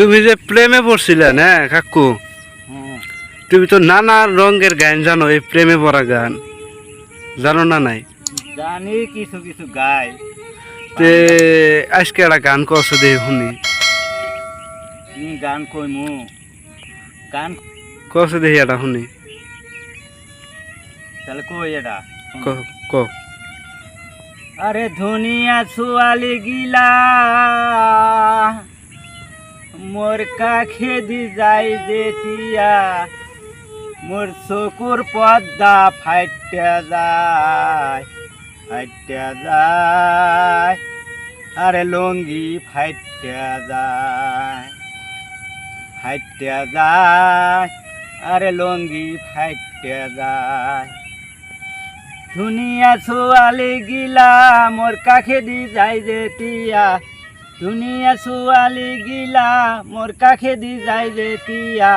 তুমি যে প্রেমে পড়ছিলে না কাকু। তুমি তো নানা রঙের গান জানো এই প্রেমে পড়া গান। জানো না নাই? জানি কিছু কিছু গাই। তে আজকে একটা গান করছ দে শুনি। গান কইমু? গান করছ দেখি এটা শুনি। তাহলে কই এটা? ক- ক। আরে ধুনিয়া ছুয়ালি গিলা মোর কাখে দি যাই যেতিয়া মোর চকুর পদ্মা ফাইটে যায় ফাইটে যায়, আরে লঙ্গি ফাইটে যায় ফাইটে যায়, আরে লঙ্গি ফাইটে যায়। দুনিয়া ছোৱালী গিলা মোৰ কাষেদি যাই যেতিয়া দুনিয়া ছোৱালী গিলা মোৰ কাষেদি যাই যেতিয়া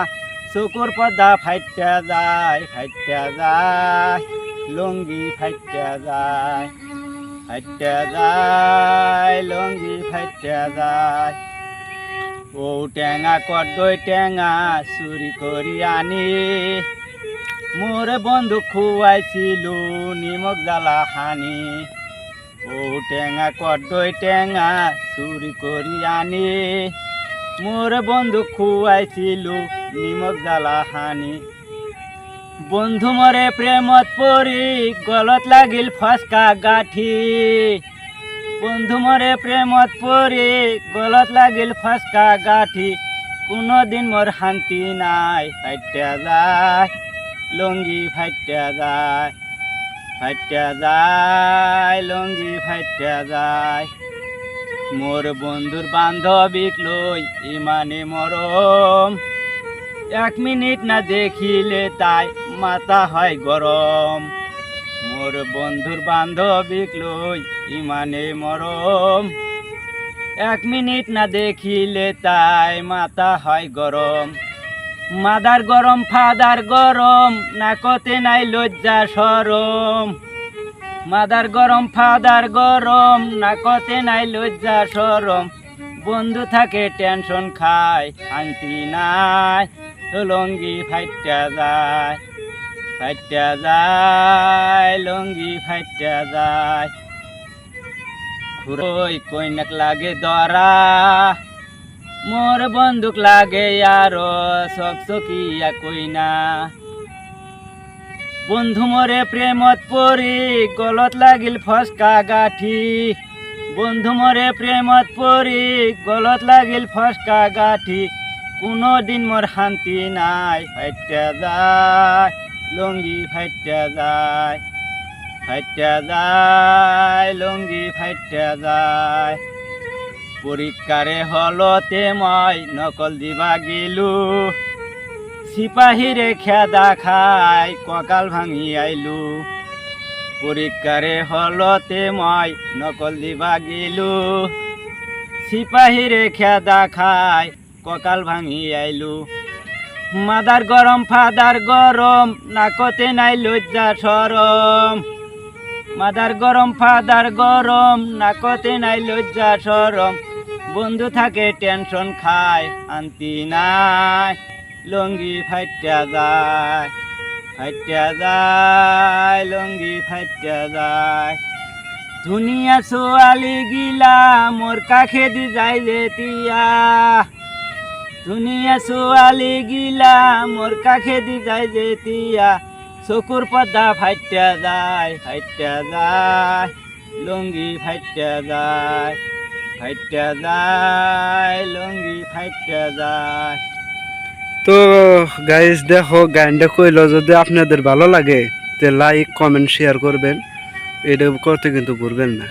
চকুৰ পৰ্দা ফাইটা যায় ফাইটা যায়। লংগি ফাইটা যায় ফাইটা যায় লংগি ফাইটা যায়। ঔ টেঙা কদৈ টেঙা চুৰি কৰি আনি মোর বন্ধু খুয়াইছিল নিমক জ্বালা হানি ও টেঙা কদই টেঙা চুরি করি আনি। মোর বন্ধু খুয়াইছিল নিমক জ্বালা হানি। বন্ধু মরে প্রেমত পৰি গলত লাগিল ফসকা গাঠি। বন্ধু মরে প্রেমত পৰি গলত লাগিল ফসকা গাঠি। কোনো দিন মোর শান্তি নাই ফাইটা যায়, লঙ্গি ফাইটা যায়। ফাইটা যায়, লঙ্গি ফাইটা যায়। মোর বন্ধুর বান্ধবিক লই ইমানে মরম। এক মিনিট না দেখিলে তাই মাথা হয় গরম। মোর বন্ধুর বান্ধবিক লই ইমানে মরম। এক মিনিট না দেখিলে তাই মাথা হয় গরম। মাদার গরম, ফাদার গরম, নাকতে নাই লজ্জা সরম মাদার গরম, ফাদার গরম, নাকতে নাই লজ্জা সরম বন্ধু থাকে, টেনশন খায়, শান্তি নাই লঙ্গি ফাইটা যায় ফাইটা যায় লঙ্গি ফাইটা যায়। খুরই কইনাক লাগে দরা মোর বন্দুক লাগে আর চকচকিয়া কইনা। বন্ধু মরে প্রেমত পৰি গলত লাগিল ফসকা গাঠি। বন্ধু মরে প্রেমত পৰি গলত লাগিল ফসকা গাঠি। কোনো দিন মোর শান্তি নাই, ফাইটা যায়, লঙ্গি ফাইটা যায় ফাইটা যায়, লঙ্গি ফাইটা যায়। পরীক্ষারে হলতে মই নকল দিবা গেলু। সিপাহীরে খেদা খাই, ককাল ভাঙি আইলু। পরীক্ষারে হলতে মই নকল দিবা গেলু। সিপাহীরে খেদা খাই, ককাল ভাঙি আইলু। মাদার গরম, ফাদার গরম, নাকতে নাই লজ্জা সরম। মাদার গরম, ফাদার গরম, নাকতে নাই লজ্জা সরম। বন্ধু থাকে, টেনশন খায় শান্তি নাই, লঙ্গি ফাইটা যায় ফাইটা যায়, লঙ্গি ফাইটা যায়। ধুনিয়া ছোৱালী গিলা মোর দি যাই যেতিয়া ধুনিয়া ছোৱালী গিলা মোর দি যাই যেতিয়া চকুর পর্দা ফাইটা যায় ফাইটা যায়, লঙ্গি ফাইটা যায়। ফাইটা যায়, লঙ্গি ফাইটা যায়। তো গাইজ দেখো গানটা কইলো, যদি আপনাদের ভালো লাগে, তে লাইক কমেন্ট শেয়ার করবেন। এটা করতে কিন্তু ভুলবেন না।